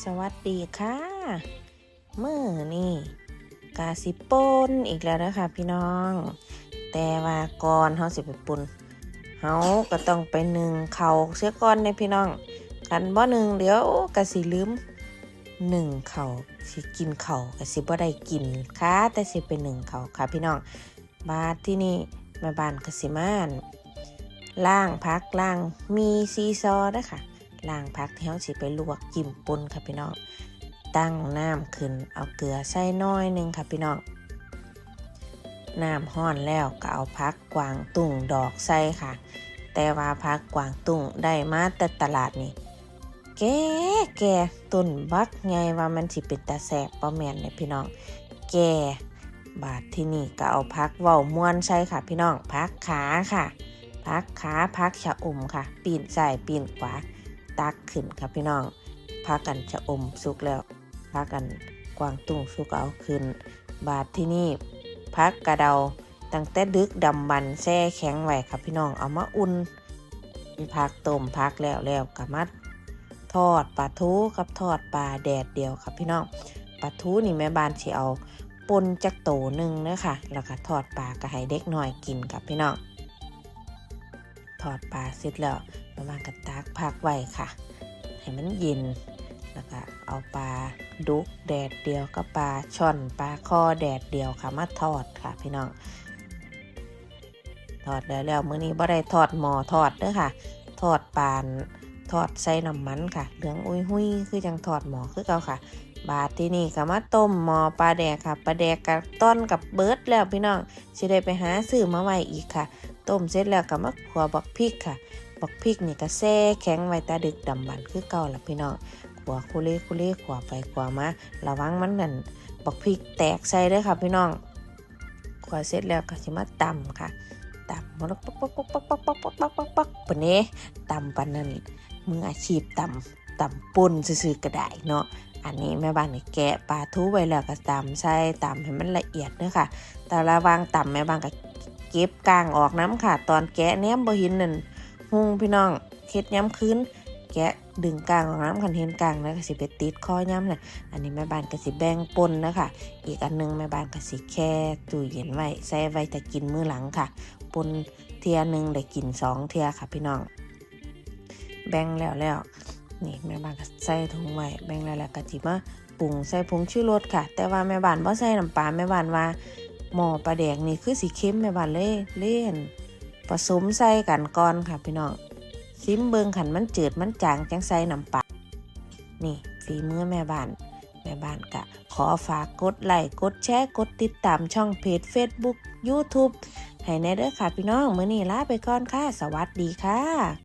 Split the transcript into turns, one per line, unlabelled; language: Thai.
สวัสดีค่ะเมื่อนี่กาสิปนอีกแล้วนะคะพี่น้อง แต่ว่าก่อนเขาสิไปปุนเขาก็ต้องไปหนึ่งเขาเสียก่อนในพี่น้องกันบ่หนึ่งเดี๋ยวกะสิลืมหนึ่งเขาสิกินเขากะสิบ่ได้กินค่ะแต่สิเป็นหนึ่งเขาค่ะพี่น้องบาทที่นี่แม่บ้านกสิมานล่างพักล่างมีซีซอนะคะ ล้างผักที่เขาสิไปลวกจิ้มป่นค่ะพี่น้อง ตั้งน้ำขึ้นเอาเกลือใส่น้อยหนึงค่ะพี่น้อง น้ำห้อนแล้วก็เอาพักกวางตุ้งดอกใส่ค่ะ แต่ว่าพักกวางตุ้งได้มาแต่ตลาดนี่แก่แก่ต้นบักไงว่ามันสิเป็นตาแสบป้าแมนเนี่ยพี่น้อง แก่บาดที่นี่ก็เอาพักเว้าม้วนใส่ค่ะพี่น้องพักขาค่ะพักขาพักชะอมค่ะ ปีนใส่ปีนขวา ตักขึ้นครับพี่น้องพากันจะอมสุกแล้วพากันกวางตุ้งสุกเอาขึ้น บาทที่นี่พักกระเดาตั้งแต่ดึกดำบันแช่แข็งไว้ครับพี่น้องเอามาอุ่นพักต้มพักแล้วแล้วกับมัดทอดปลาทูกับทอดปลาแดดเดียวครับพี่น้องปลาทูนี่แม่บ้านสิเอาปนจักโตหนึ่งเนะค่ะแล้วก็ทอดปลากระให้เด็กหน่อยกินครับพี่น้อง ทอดปลาเสร็จแล้วประมาณกับตากพักไว้ค่ะ ให้มันเย็นแล้วก็เอาปลาดุกแดดเดียวก็ปลาช่อนปลาคอแดดเดียวค่ะมาทอดค่ะพี่น้องทอดแล้วแล้วมื้อนี้บ่ได้ทอดหมอทอดเด้อค่ะ ทอดปานทอดใส่น้ำมันค่ะ เหลืองอุ้ยหุยคือจังทอดหมอคือเก่าค่ะ บาดที่นี่ก็มาต้มหมอปลาแดกค่ะปลาแดกกับต้นกับเบิร์ดแล้วพี่น้องสิได้ไปหาซื้อมาไว้อีกค่ะ ต้มเสร็จแล้วก็มาขัวบักพริกค่ะ บักพริกนี่ก็แช่แข็งไว้ตาดึกดำบันคือเก่าละพี่น้องขัวคุเล่คุเล่ขัวไปขัวมาระวังมันนั่นบักพริกแตกใส่เด้อค่ะพี่น้องขัวเสร็จแล้วก็สิมาตำค่ะตำมันปักปักปักปักปักปักปักปักปักปักปนี้ตำปานนั้นมืออาชีพตำตำป่นซื่อๆก็ได้เนาะอันนี้แม่บ้านนี่แกะปลาทูไว้แล้วก็ตำใส่ตำให้มันละเอียดเด้อค่ะ แต่ระวังตำแม่บ้านก็ เก็บกลางออกน้ำค่ะตอนแกะเนี้ยบ่เห็นนั่นหุงพี่น้องเค็ดย้ำคืนแกะดึงกลางของน้ำคันเห็นกลางแล้วก็สิไปติดข้อย่ำน่ะอันนี้แม่บ้านก็สิแบ่งปนนะคะอีกอันหนึงแม่บ้านก็สิแค่ตู้เย็นไว้ใส่ไว้แต่กินมื้อหลังค่ะ ปนเทียหนึ่งได้กินสองเทียค่ะพี่น้อง แบ่งแล้วแล้วนี่แม่บ้านก็ใส่ถุงไว้แบ่งแล้วแล้วก็จิมาปรุงใส่ผงชูรสค่ะ แต่ว่าแม่บ้านบ่ใส่น้ำปลาแม่บ้านว่า หม้อปลาแดกนี่คือสีเข้มแม่บ้านเลยเล่นผสมใส่กันก่อนค่ะพี่น้องซิมเบิงขันมันจืดมันจางจังใส่น้ำปลานี่ฝีมือแม่บ้าน แม่บ้านกะ ขอฝากกดไลค์กดแชร์กดติดตามช่องเพจ Facebook YouTube ให้แน่เด้อค่ะพี่น้องมื้อนี้ลาไปก่อนค่ะ สวัสดีค่ะ